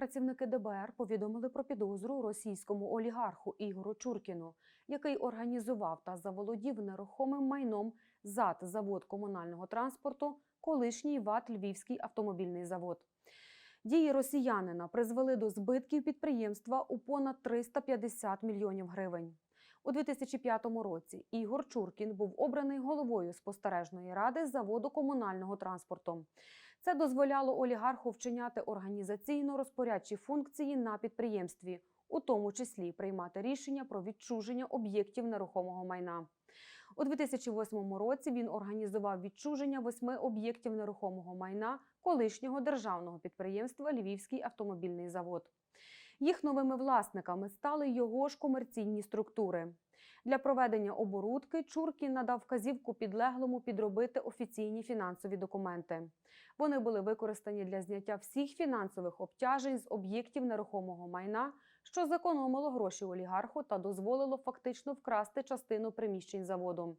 Працівники ДБР повідомили про підозру російському олігарху Ігору Чуркіну, який організував та заволодів нерухомим майном ЗАД завод комунального транспорту, колишній ВАТ Львівський автомобільний завод. Дії росіянина призвели до збитків підприємства у понад 350 мільйонів гривень. У 2005 році Ігор Чуркін був обраний головою спостережної ради заводу комунального транспорту. Це дозволяло олігарху вчиняти організаційно-розпорядчі функції на підприємстві, у тому числі приймати рішення про відчуження об'єктів нерухомого майна. У 2008 році він організував відчуження восьми об'єктів нерухомого майна колишнього державного підприємства Львівський автомобільний завод. Їх новими власниками стали його ж комерційні структури. Для проведення оборудки Чуркін надав вказівку підлеглому підробити офіційні фінансові документи. Вони були використані для зняття всіх фінансових обтяжень з об'єктів нерухомого майна, що зекономило гроші олігарху та дозволило фактично вкрасти частину приміщень заводу.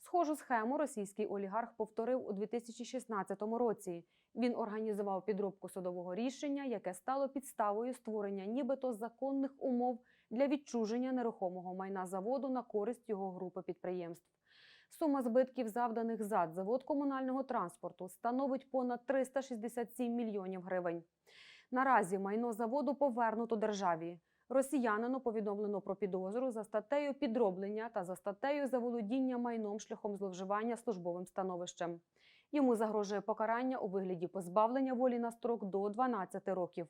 Схожу схему російський олігарх повторив у 2016 році. Він організував підробку судового рішення, яке стало підставою створення нібито законних умов для відчуження нерухомого майна заводу на користь його групи підприємств. Сума збитків, завданих ЗАД завод комунального транспорту, становить понад 367 мільйонів гривень. Наразі майно заводу повернуто державі. Росіянину повідомлено про підозру за статтею підроблення та за статтею заволодіння майном шляхом зловживання службовим становищем. Йому загрожує покарання у вигляді позбавлення волі на строк до 12 років.